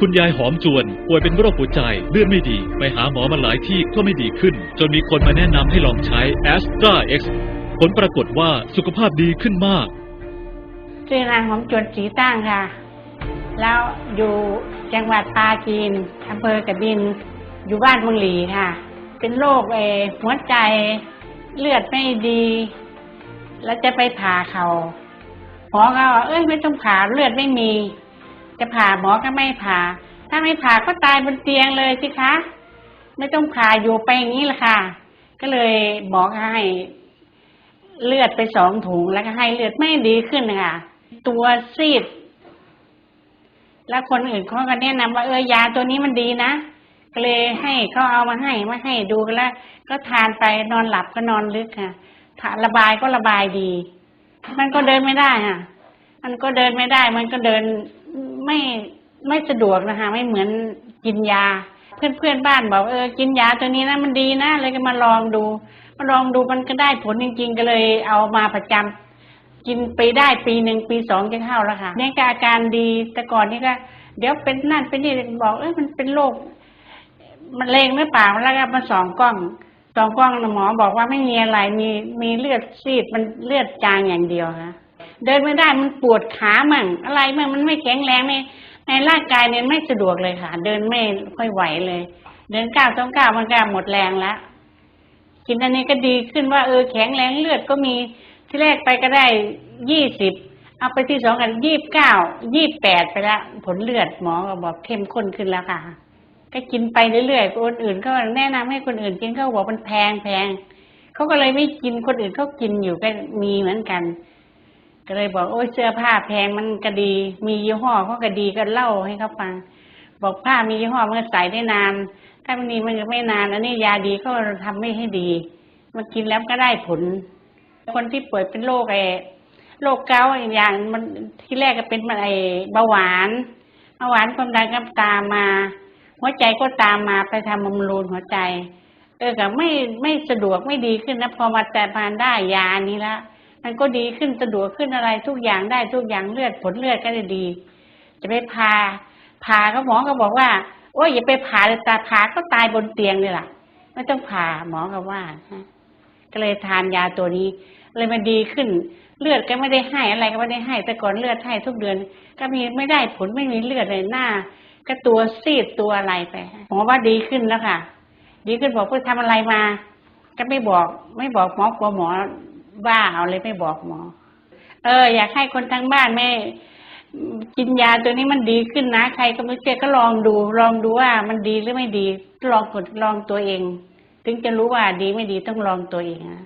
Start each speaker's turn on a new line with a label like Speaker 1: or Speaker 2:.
Speaker 1: คุณยายหอมจวนป่วยเป็นโรคหัวใจเลือดไม่ดี ไปหาหมอมาหลายที่ก็ไม่ดีขึ้น จนมีคนมาแนะนำให้ลองใช้ a s t r a X ผลปรากฏว่าสุขภาพดีขึ้นมาก
Speaker 2: ชื่อนางหอมจวนสีตั้งค่ะ แล้วอยู่จังหวัดปราจีนอำเภอกระบิน อยู่บ้านเมืองหลีค่ะ เป็นโรคเออหัวใจเลือดไม่ดี แล้วจะไปผ่าเขาหมอก็ว่าเอ้ยไม่ต้องผ่าเลือดไม่มี จะผ่าหมอก็ไม่ผ่า ถ้าไม่ผ่าก็ตายบนเตียงเลยสิคะ ไม่ต้องผ่าอยู่ไปอย่างนี้ละค่ะ ก็เลยหมอก็ให้เลือดไปสองถุงแล้วก็ให้เลือดไม่ดีขึ้นนะคะตัวซีด แล้วคนอื่นเขาก็แนะนำว่าเออยาตัวนี้มันดีนะก็เลยให้เขาเอามาให้มาให้ดูกันแล้ว ก็ทานไปนอนหลับก็นอนลึกค่ะถ้าระบายก็ระบายดี มันก็เดินไม่ได้ค่ะ มันก็เดินไม่ได้ มันก็เดิน ไม่ไม่สะดวกนะคะไม่เหมือนกินยา เพื่อนเพื่อนบ้านบอกเออกินยาตัวนี้นะมันดีนะเลยก็มาลองดูมาลองดูมันก็ได้ผลจริง ๆ ก็เลยเอามาประจำกินไปได้ปีหนึ่งปีสองจะเข้าแล้วค่ะเนี่ยอาการดีแต่ก่อนนี่ก็ เดี๋ยวเป็นนั่นเป็นนี่บอกเอ้มันเป็นโรคมันเลงหรือเปล่าแล้วก็มาสองกล้องสองกล้องหมอบอกว่าไม่มีอะไรมีมีเลือดซีดมันเลือดจางอย่างเดียวค่ะ เดินไม่ได้มันปวดขามั่งอะไรมั่งมันไม่แข็งแรงในในร่างกายเนี่ยไม่สะดวกเลยค่ะ เดินไม่ค่อยไหวเลย เดินก้าวต้องก้าวมันก็หมดแรงแล้วกินอันนี้ก็ดีขึ้นว่าเออแข็งแรงเลือดก็มีที่แรกไปก็ได้ยี่สิบเอาไปที่สองกันยี่บเก้ายี่บแปดไปล้วผลเลือดหมอก็บอกเข้มข้นขึ้นแล้วค่ะ ก็กินไปเรื่อยๆคนอื่นก็แนะนำให้คนอื่นกินเขาบอกมันแพงแพงเขาก็เลยไม่กินคนอื่นเขากินอยู่ก็มีเหมือนกัน ก็เลยบอกโอ้ยเสื้อผ้าแพงมันก็ดี มียี่ห้อเขาก็ดีก็เล่าให้เขาฟัง บอกผ้ามียี่ห้อมันใส่ได้นาน ถ้ามันดีมันก็ไม่นานอันนี้ยาดีเขาทำไม่ให้ดีมันกินแล้วก็ได้ผล คนที่ป่วยเป็นโรคไอ้โรคเกาต์อีกอย่างมันที่แรกก็เป็นมันไอ้เบาหวานเบาหวานความดันก็ตามมา หัวใจก็ตามมาไปทำบำรุงหัวใจ เออก็ไม่ไม่สะดวกไม่ดีขึ้นนะพอมาแต่พานได้ยานี้ละ มันก็ดีขึ้นสะดวกขึ้นอะไรทุกอย่างได้ทุกอย่างเลือดผลเลือดก็ได้ดี จะไปพาพาก็หมอก็บอกว่าโอ้ยอย่าไปผ่าเลยตาผ่าก็ตายบนเตียงเลยล่ะไม่ต้องผ่าหมอก็ว่าฮะก็เลยทานยาตัวนี้ เลยมันดีขึ้น เลือดก็ไม่ได้ให้อะไรก็ไม่ได้ให้ แต่ก่อนเลือดให้ทุกเดือน ก็มีไม่ได้ผลไม่มีเลือดเลยหน้า ก็ตัวซีดตัวอะไรไปหมอว่าดีขึ้นแล้วค่ะ ดีขึ้นบอกเพื่อทำอะไรมา ก็ไม่บอก ไม่บอกหมอกลัวหมอ ว่าเอาเลยไม่บอกหมอ เออ อยากให้คนทั้งบ้านไม่กินยาตัวนี้มันดีขึ้นนะ ใครก็ไม่เชื่อก็ลองดู ลองดูว่ามันดีหรือไม่ดี ลองกดลองตัวเอง ถึงจะรู้ว่าดีไม่ดีต้องลองตัวเองนะ